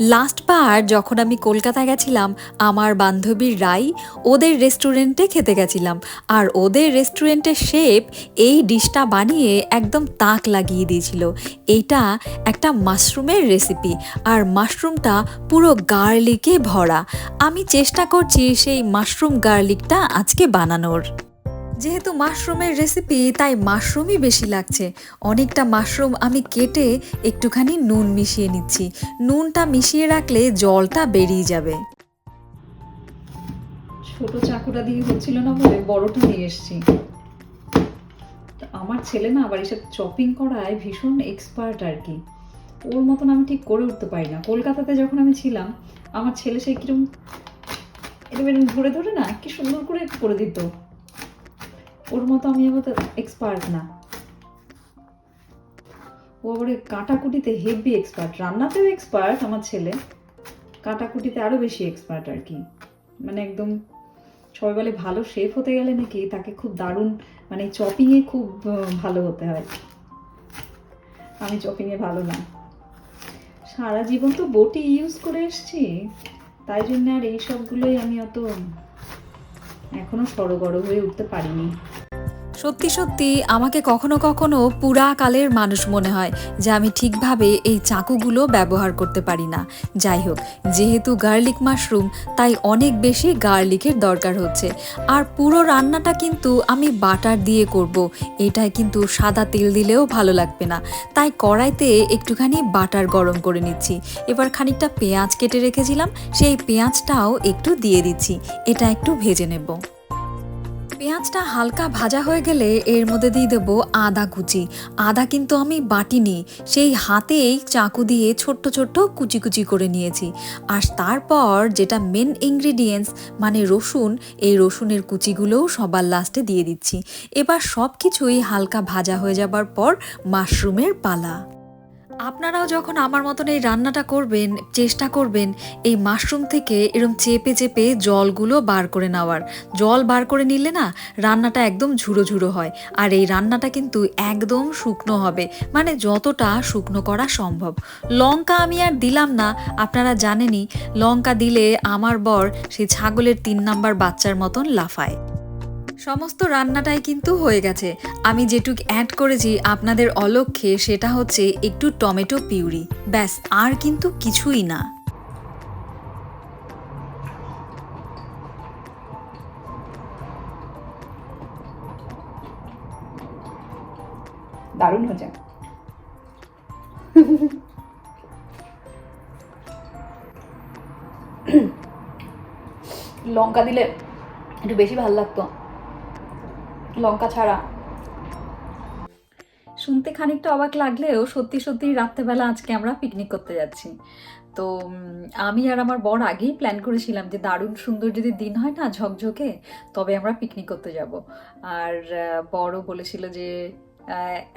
লাস্টবার যখন আমি কলকাতা গেছিলাম, আমার বান্ধবীর রাই ওদের রেস্টুরেন্টে খেতে গেছিলাম। আর ওদের রেস্টুরেন্টের শেপ এই ডিশটা বানিয়ে একদম তাক লাগিয়ে দিয়েছিল। এইটা একটা মাশরুমের রেসিপি আর মাশরুমটা পুরো গার্লিকে ভরা। আমি চেষ্টা করছি সেই মাশরুম গার্লিকটা আজকে বানানোর। যেহেতু মাশরুমের রেসিপি তাই মাশরুমই বেশি লাগছে। অনেকটা মাশরুম আমি কেটে একটুখানি নুন মিশিয়ে নিচ্ছি। নুনটা মিশিয়ে রাখলে জলটা বেরিয়ে যাবে। ছোট চাকুটা দিয়ে হচ্ছিল না বলে বড়টা নিয়ে এসেছি। আমার ছেলে না আবার এসব চপিং করায় ভীষণ এক্সপার্ট আর কি। ওর মতন আমি ঠিক করে উঠতে পারি না। কলকাতাতে যখন আমি ছিলাম, আমার ছেলে সেই কিরম এরকম ধরে ধরে না, কি সুন্দর করে করে দিত। ওর মতো আমি আবার এক্সপার্ট না। ও আবার কাটাকুটিতে হেভি এক্সপার্ট রান্নাতেও এক্সপার্ট আমার ছেলে। কাটাকুটিতে আরও বেশি এক্সপার্ট আর কি। মানে একদম সবাই বলে ভালো শেফ হতে গেলে নাকি তাকে খুব দারুণ মানে চপিংয়ে খুব ভালো হতে হয়। আমি চপিংয়ে ভালো না। সারা জীবন তো বটি ইউজ করে এসছি। তাই জন্য আর এই সবগুলোই আমি অত এখনও সড়গড় হয়ে উঠতে পারিনি। সত্যি সত্যি আমাকে কখনো কখনো পুরা কালের মানুষ মনে হয় যে আমি ঠিকভাবে এই চাকুগুলো ব্যবহার করতে পারি না। যাই হোক, যেহেতু গার্লিক মাশরুম, তাই অনেক বেশি গার্লিকের দরকার হচ্ছে। আর পুরো রান্নাটা কিন্তু আমি বাটার দিয়ে করব, এটায় কিন্তু সাদা তেল দিলেও ভালো লাগবে না। তাই কড়াইতে একটুখানি বাটার গরম করে নিচ্ছি। এবার খানিকটা পেঁয়াজ কেটে রেখেছিলাম, সেই পেঁয়াজটাও একটু দিয়ে দিচ্ছি, এটা একটু ভেজে নেব। পেঁয়াজটা হালকা ভাজা হয়ে গেলে এর মধ্যে দিয়ে দেবো আদা কুচি। আদা কিন্তু আমি বাটিনি, সেই হাতেই চাকু দিয়ে ছোট্ট ছোট্ট কুচি কুচি করে নিয়েছি। আর তারপর যেটা মেন ইনগ্রিডিয়েন্টস মানে রসুন, এই রসুনের কুচিগুলোও সবার লাস্টে দিয়ে দিচ্ছি। এবার সব কিছুই হালকা ভাজা হয়ে যাবার পর মাশরুমের পালা। আপনারাও যখন আমার মতন এই রান্নাটা করবেন, চেষ্টা করবেন, এই মাশরুম থেকে এরম চেপে চেপে জলগুলো বার করে নেওয়ার। জল বার করে নিলে না, রান্নাটা একদম ঝুড়ো ঝুড়ো হয়। আর এই রান্নাটা কিন্তু একদম শুকনো হবে। মানে যতটা শুকনো করা সম্ভব। লঙ্কা আমি আর দিলাম না, আপনারা জানেনই, লঙ্কা দিলে আমার বর সেই ছাগলের তিন নাম্বার বাচ্চার মতন লাফায়। সমস্ত রান্নাটাই কিন্তু হয়ে গেছে। আমি যেটুক অ্যাড করেছি আপনাদের অলক্ষে সেটা হচ্ছে একটু টমেটো পিউরি। ব্যাস, আর কিন্তু কিছুই না। দারুণ হচ্ছে লঙ্কা দিলে একটু বেশি ভালো লাগতো। লঙ্কা ছাড়া। শুনতে খানিকটা অবাক লাগলেও সত্যি সত্যি রাত্রেবেলা আজকে আমরা পিকনিক করতে যাচ্ছি। তো আমি আর আমার বর আগেই প্ল্যান করেছিলাম যে দারুণ সুন্দর যদি দিন হয় না ঝকঝকে, তবে আমরা পিকনিক করতে যাব। আর বরও বলেছিল যে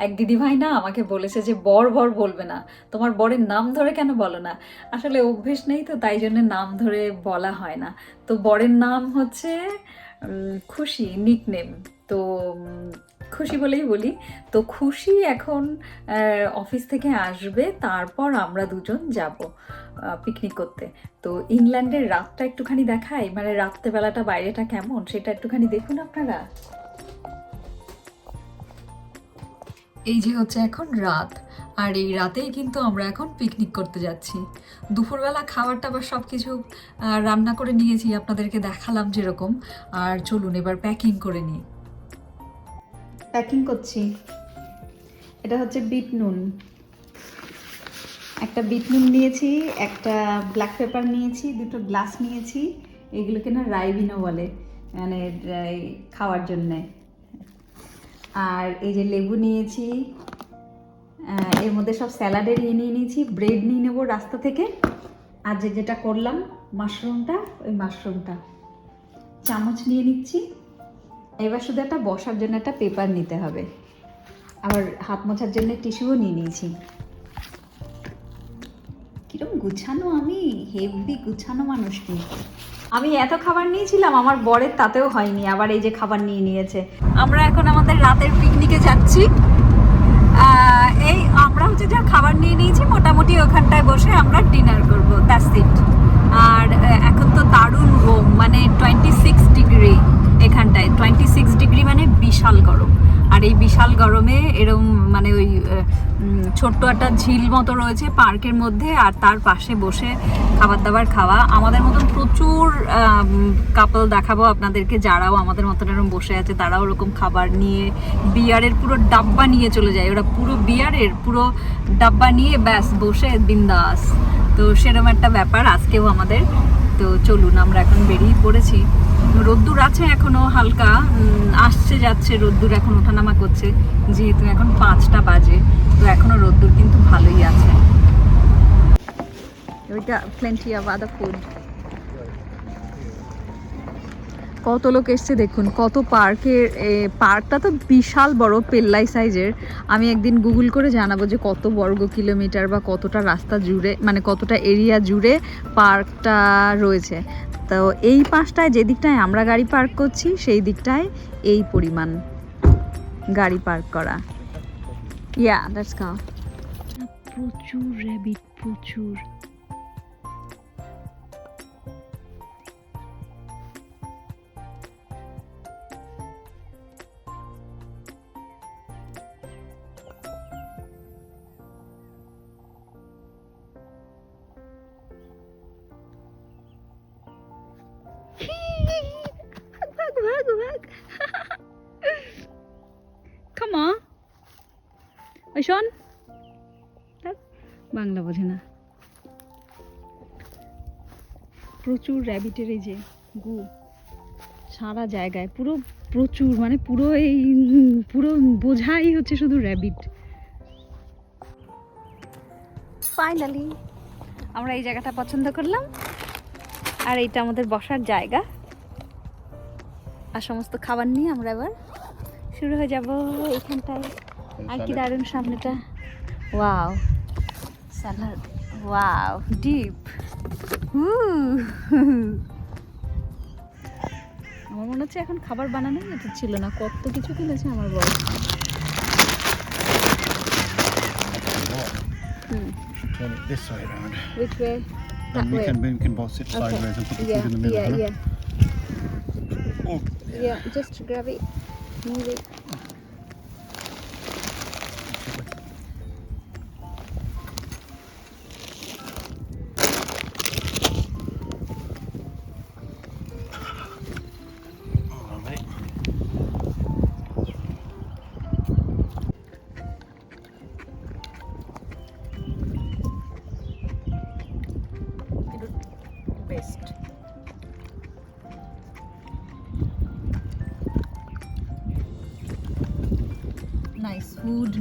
এক দিদি ভাই না আমাকে বলেছে যে বর বর বলবে না। তোমার বরের নাম ধরে কেন বলো না? আসলে অভ্যেস নেই তো, তাই জন্য নাম ধরে বলা হয় না। তো বরের নাম হচ্ছে খুশি নিকনেম তো খুশি বলেই বলি। তো খুশি এখন অফিস থেকে আসবে, তারপর আমরা দুজন যাব পিকনিক করতে। তো ইংল্যান্ডের রাতটা একটুখানি দেখাই মানে রাত্রেবেলাটা বাইরেটা কেমন, সেটা একটুখানি দেখুন আপনারা। এই যে হচ্ছে এখন রাত, আর এই রাতেই কিন্তু আমরা এখন পিকনিক করতে যাচ্ছি। দুপুরবেলা খাবার টাবার সব কিছু রান্না করে নিয়েছি, আপনাদেরকে দেখালাম যেরকম। আর চলুন এবার প্যাকিং করে নিই। প্যাকিং করছি। এটা হচ্ছে বিট নুন। একটা বিট নুন নিয়েছি, একটা ব্ল্যাক পেপার নিয়েছি, দুটো গ্লাস নিয়েছি। এগুলোকে না রাইবিনো বলে মানে খাওয়ার জন্যে। আর এই যে লেবু নিয়েছি এর মধ্যে সব স্যালাডের ইয়ে নিয়ে নিয়েছি, ব্রেড নিয়ে নেব রাস্তা থেকে। আর যে যেটা করলাম, মাশরুমটা, ওই মাশরুমটা। চামচ নিয়ে নিচ্ছি। এবার শুধু একটা বসার জন্য একটা পেপার নিতে হবে। আবার হাত মোছার জন্য টিস্যুও নিয়ে নিয়েছি। কিরম গুছানো আমি, হেভি গুছানো মানুষটি আমি এত খাবার নিয়েছিলাম, আমার বরের তাতেও হয়নি, আবার এই যে খাবার নিয়ে নিয়েছে। আমরা এখন আমাদের রাতের পিকনিকে যাচ্ছি। এই আমরা হচ্ছে যা খাবার নিয়ে নিয়েছি, মোটামুটি ওখানটায় বসে আমরা ডিনার করব দ্যাটস ইট আর এখন তো দারুণ রোম মানে টোয়েন্টি সিক্স ডিগ্রি এখানটায় টোয়েন্টি সিক্স ডিগ্রি মানে বিশাল গরম। আর এই বিশাল গরমে এরম মানে ওই ছোট্ট একটা ঝিল মতো রয়েছে পার্কের মধ্যে, আর তার পাশে বসে খাবার দাবার খাওয়া। আমাদের মতন প্রচুর কাপল দেখাবো আপনাদেরকে, যারাও আমাদের মতন এরকম বসে আছে, তারাও ওরকম খাবার নিয়ে বিয়ারের পুরো ডাব্বা নিয়ে চলে যায়। ওরা পুরো বিয়ারের পুরো ডাব্বা নিয়ে ব্যাস বসে, বিন্দাস। তো সেরকম একটা ব্যাপার আজকেও আমাদের। তো চলুন, আমরা এখন বেরিয়ে পড়েছি। রোদ্দুর আছে এখনও হালকা আসছে যাচ্ছে, রোদ্দুর এখন ওঠানামা করছে। যেহেতু এখন পাঁচটা বাজে, তো এখনও রোদ্দুর কিন্তু ভালোই আছে। ওইটা প্লেন্টি অফ ফুড কত লোক এসছে দেখুন, কত পার্কের পার্কটা তো বিশাল বড়, পেল্লাই সাইজের। আমি একদিন গুগল করে জানাব যে কত বর্গ কিলোমিটার বা কতটা রাস্তা জুড়ে মানে কতটা এরিয়া জুড়ে পার্কটা রয়েছে। তো এই পাশটায় যে দিকটায় আমরা গাড়ি পার্ক করছি, সেই দিকটায় এই পরিমাণ গাড়ি পার্ক করা। ইয়া দ্যাটস কাউ প্রচুর র্যাবিট প্রচুর। ওই শোন। ধ্যাৎ, বাংলা বোঝে না। প্রচুর র্যাবিটের এই যে গু সারা জায়গায় পুরো প্রচুর মানে পুরো এই পুরো বোঝাই হচ্ছে শুধু র্যাবিট। ফাইনালি আমরা এই জায়গাটা পছন্দ করলাম। আর এইটা আমাদের বসার জায়গা। আর সমস্ত খাবার নিয়ে আমরা এবার শুরু হয়ে যাব এখানটায়। আর কি দারুণ সামনেটা ওয়াও স্যালাড ওয়াও ডিপ আমার মনে হচ্ছে এখন খাবার বানানোই উচিত ছিল না কত কিছু কিনেছে আমার বড় হুম Turn it this way around. which way Then we way. can we can both sit Okay. sideways and put the yeah food in the middle. yeah huh? yeah Oh, yeah just grab it move it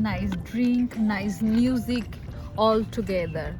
nice drink, nice music, all together.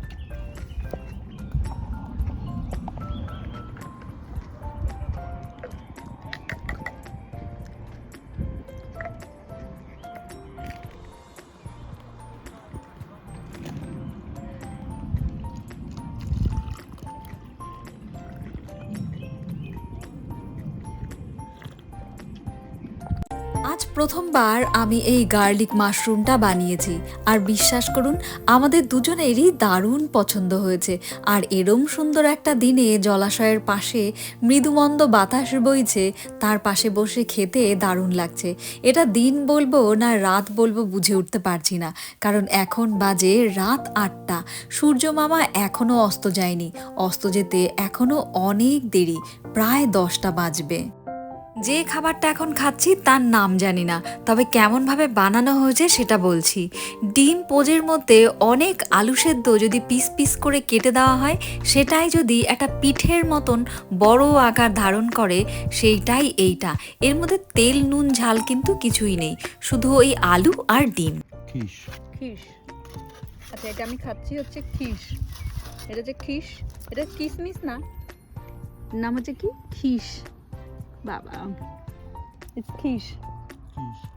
প্রথমবার আমি এই garlic মাশরুমটা বানিয়েছি। আর বিশ্বাস করুন, আমাদের দুজনেরই দারুণ পছন্দ হয়েছে। আর এরম সুন্দর একটা দিনে জলাশয়ের পাশে মৃদুমন্দ বাতাস বইছে, তার পাশে বসে খেতে দারুণ লাগছে। এটা দিন বলব না রাত বলব বুঝে উঠতে পারছি না। কারণ এখন বাজে রাত আটটা। সূর্য মামা এখনও অস্ত যায়নি। অস্ত যেতে এখনও অনেক দেরি। প্রায় দশটা বাজবে। যে খাবারটা এখন খাচ্ছি তার নাম জানি না তবে কেমনভাবে বানানো হয়েছে সেটা বলছি। ডিম পোজের মধ্যে অনেক আলু সেদ্ধ যদি পিস পিস করে কেটে দেওয়া হয় সেটাই যদি একটা পিঠের মতন বড় আকার ধারণ করে সেইটাই এইটা। এর মধ্যে তেল নুন ঝাল কিন্তু কিছুই নেই শুধু ওই আলু আর ডিম. খিস। আচ্ছা এটা আমি খাচ্ছি হচ্ছে খিস। এটা যে খিস এটা কিসমিস না? নাম হচ্ছে কি? খিস। that long. It's quiche. Quiche.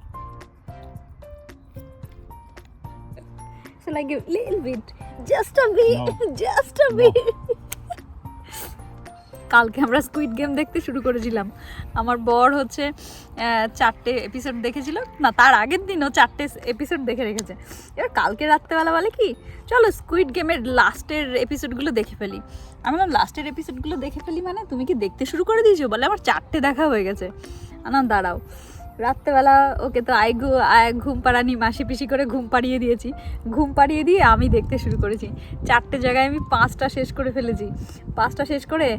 like a little bit? Just a bit. No. Just a no. bit. কালকে আমরা স্কুইড গেম দেখতে শুরু করেছিলাম। আমার বর হচ্ছে চারটে এপিসোড দেখেছিল। না, তার আগের দিনও চারটে এপিসোড দেখে রেখেছে। এবার কালকে রাত্রেবেলা বলে কি, চলো স্কুইড গেমের লাস্টের এপিসোডগুলো দেখে ফেলি। আমি বললাম লাস্টের এপিসোডগুলো দেখে ফেলি মানে? তুমি কি দেখতে শুরু করে দিয়েছ বলে? আমার চারটে দেখা হয়ে গেছে। না দাঁড়াও। রাত্রেবেলা ওকে তো আই ঘুম পাড়ানি মাসি পিসি করে ঘুম পাড়িয়ে দিয়েছি। ঘুম পাড়িয়ে দিয়ে আমি দেখতে শুরু করেছি। চারটে জায়গায় আমি পাঁচটা শেষ করে ফেলেছি। পাঁচটা শেষ করে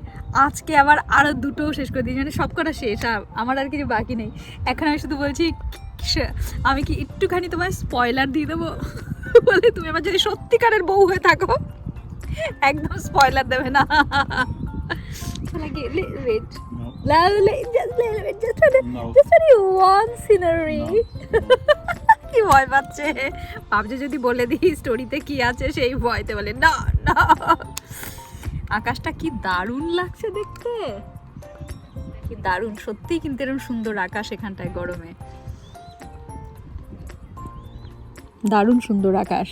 আজকে আবার আরও দুটোও শেষ করে দিয়েছি। মানে সব কটা শেষ আমার আর কিছু বাকি নেই। এখন আমি শুধু বলছি আমি কি একটুখানি তোমায় স্পয়লার দিয়ে দেবো? বলে তুমি আমার যদি সত্যিকারের বউ হয়ে থাকো একদম স্পয়লার দেবে না। Like, wait. No. Just, just, just, No. just only one scenery. No. কি ভয় পাচ্ছে ভাবছে যদি বলে দিই স্টোরিতে কি আছে সেই ভয়তে বলে না না আকাশটা কি দারুণ লাগছে দেখতে কি দারুণ সত্যি কিন্তু এরকম সুন্দর আকাশ এখানটায় গরমে দারুণ সুন্দর আকাশ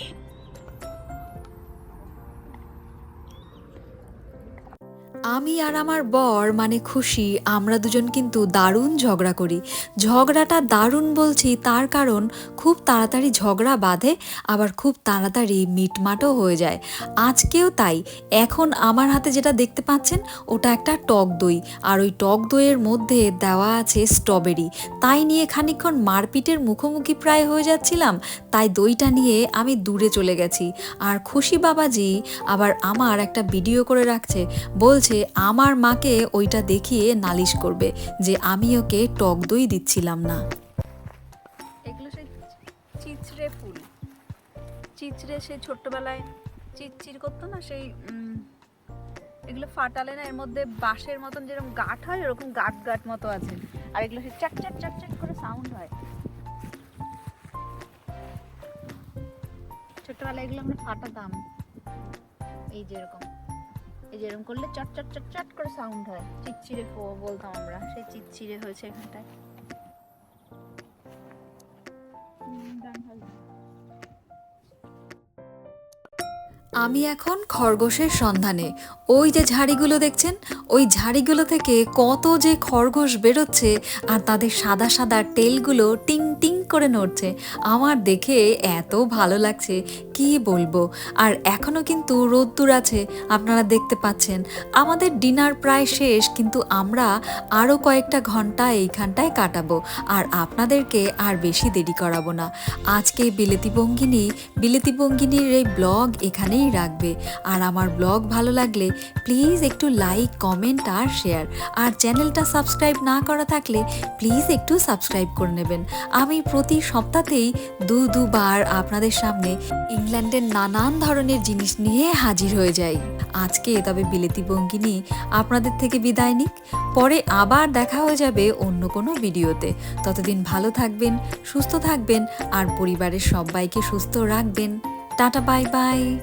আমি আর আমার বর মানে খুশি, আমরা দুজন কিন্তু দারুণ ঝগড়া করি। ঝগড়াটা দারুণ বলছি, তার কারণ খুব তাড়াতাড়ি ঝগড়া বাঁধে, আবার খুব তাড়াতাড়ি মিটমাটও হয়ে যায়। আজকেও তাই। এখন আমার হাতে যেটা দেখতে পাচ্ছেন, ওটা একটা টক দই, আর ওই টক দইয়ের মধ্যে দেওয়া আছে স্ট্রবেরি। তাই নিয়ে খানিকক্ষণ মারপিটের মুখোমুখি প্রায় হয়ে যাচ্ছিলাম, তাই দইটা নিয়ে আমি দূরে চলে গেছি। আর খুশি বাবাজি আবার আমার একটা ভিডিও করে রাখছে, বলছে আমার মাকে ওইটা দেখিয়ে নালিশ করবে যে আমি ওকে টক দই দিচ্ছিলাম না। এগুলো সেই চিচড়ে ফুল। চিচড়ে সেই ছোট্টবেলায় চিরচির করতো না সেই এগুলো ফাটালে না এর মধ্যে বাঁশের মতন যেরকম গাঁট হয় এরকম গাঁট গাঁট মতো আছে। আর এগুলো সেই চাক চাক চাক চাক করে সাউন্ড হয়। ছোট্টবেলায় এগুলো আমরা ফাটাতাম, এই যে এরকম এই যে এরকম করলে চট চট চট চট করে সাউন্ড হয় চিচ্ছিরে বলতাম আমরা, সেই চিচ্ছিরে হয়েছে এখানটায়। আমি এখন খরগোশের সন্ধানে ওই যে ঝাড়িগুলো দেখছেন, ওই ঝাড়িগুলো থেকে কত যে খরগোশ বেরোচ্ছে আর তাদের সাদা সাদা টেলগুলো টিং টিং করে নড়ছে। আমার দেখে এত ভালো লাগছে, কি বলব? আর এখনও কিন্তু রোদ্দুর আছে, আপনারা দেখতে পাচ্ছেন। আমাদের ডিনার প্রায় শেষ, কিন্তু আমরা আরও কয়েকটা ঘণ্টা এইখানটায় কাটাবো। আর আপনাদেরকে আর বেশি দেরি করাবো না। আজকে বিলেতি বঙ্গিনী বিলেতি বঙ্গিনীর এই ব্লগ এখানেই রাখবে। আর আমার ব্লগ ভালো লাগলে প্লিজ একটু লাইক, কমেন্ট আর শেয়ার। আর চ্যানেলটা সাবস্ক্রাইব না করা থাকলে প্লিজ একটু সাবস্ক্রাইব করে নেবেন। আমি প্রতি সপ্তাহতেই দু দুবার আপনাদের সামনে ইংল্যান্ডের নানান ধরনের জিনিস নিয়ে হাজির হয়ে যাই। আজকে তবে বিলেতি বঙ্গিনী আপনাদের থেকে বিদায় নিক। পরে আবার দেখা হয়ে যাবে অন্য কোনো ভিডিওতে। ততদিন ভালো থাকবেন, সুস্থ থাকবেন আর পরিবারের সবাইকে সুস্থ রাখবেন। Tata, bye bye.